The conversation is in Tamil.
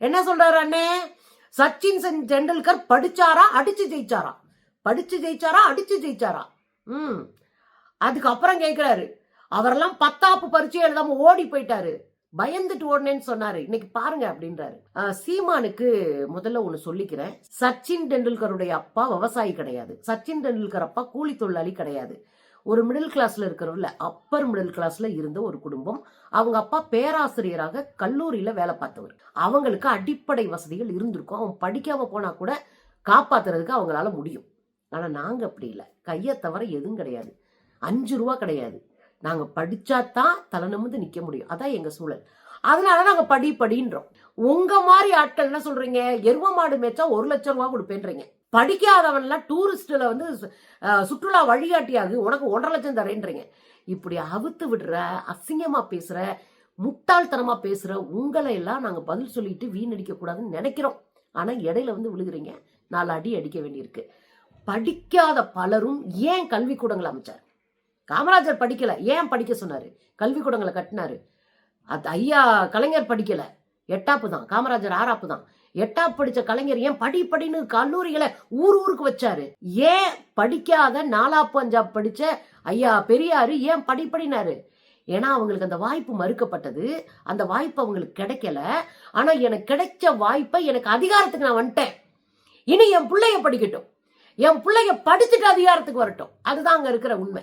என்ன சொல்றாரு அண்ணே? சச்சின் சென் டெண்டுல்கர் படிச்சாரா? அடிச்சு ஜெயிச்சாரா? படிச்சு ஜெயிச்சாரா? அடிச்சு ஜெயிச்சாரா? ம். அதுக்கப்புறம் கேட்கிறாரு அவரெல்லாம் பத்தாப்பு பரீட்சை எழுதாம ஓடி போயிட்டாரு. பயந்துட்டு ஓடினேன்னு சொன்னாரு. இன்னைக்கு பாருங்க அப்படின்றாரு. சீமானுக்கு முதல்ல ஒண்ணு சொல்லிக்கிறேன். சச்சின் டெண்டுல்கருடைய அப்பா விவசாயி கிடையாது. சச்சின் டெண்டுல்கர் அப்பா கூலி தொழிலாளி கிடையாது. ஒரு மிடில் கிளாஸ்ல இருக்கிறவர்ல அப்பர் மிடில் கிளாஸ்ல இருந்த ஒரு குடும்பம் அவங்க அப்பா பேராசிரியராக கல்லூரியில வேலை பார்த்தவர். அவங்களுக்கு அடிப்படை வசதிகள் இருந்திருக்கும். அவன் படிக்காம போனா கூட காப்பாத்துறதுக்கு அவங்களால முடியும். ஆனா நாங்க அப்படி இல்லை. கையை தவிர எதுவும் கிடையாது. அஞ்சு ரூபா கிடையாது. நாங்க படிச்சாதான் தலை நிமிர்ந்து நிக்க முடியும். அதான் எங்க சூழல். அதனால நாங்க படி படின்றோம். உங்க மாதிரி ஆட்கள் என்ன சொல்றீங்க? எருவ மாடு மேய்ச்சா ஒரு லட்சம் ரூபா கொடுப்பேன்றீங்க. படிக்காதவன்லாம் டூரிஸ்டில் வந்து சுற்றுலா வழிகாட்டியாகு உனக்கு ஒன்றரை லட்சம் தரேன்றீங்க. இப்படி அவுத்து விடுற அசிங்கமாக பேசுகிற முட்டாள்தனமாக பேசுகிற உங்களை எல்லாம் நாங்கள் பதில் சொல்லிட்டு வீணடிக்கக்கூடாதுன்னு நினைக்கிறோம். ஆனால் இடையில வந்து விழுகுறீங்க. நாலு அடி அடிக்க வேண்டியிருக்கு. படிக்காத பலரும் ஏன் கல்விக்கூடங்களை அமைச்சார்? காமராஜர் படிக்கலை. ஏன் படிக்க சொன்னார்? கல்விக்கூடங்களை கட்டினாரு. அது ஐயா கலைஞர் படிக்கலை. எட்டாப்பு தான் காமராஜர் ஆறாப்பு தான் எட்டாப்பு படிச்ச கலைஞர் ஏன் படி படின்னு கல்லூரிகளை ஊர் ஊருக்கு வச்சாரு? ஏன் படிக்காத நாலாப்பு அஞ்சாப்பு படிச்ச ஐயா பெரியாரு ஏன் படி படினாரு? ஏன்னா அவங்களுக்கு அந்த வாய்ப்பு மறுக்கப்பட்டது. அந்த வாய்ப்பு அவங்களுக்கு கிடைக்கல. ஆனா எனக்கு கிடைச்ச வாய்ப்பை எனக்கு அதிகாரத்துக்கு நான் வந்துட்டேன். இனி என் பிள்ளைய படிக்கட்டும். என் பிள்ளைய படிச்சுட்டு அதிகாரத்துக்கு வரட்டும். அதுதான் அங்க இருக்கிற உண்மை.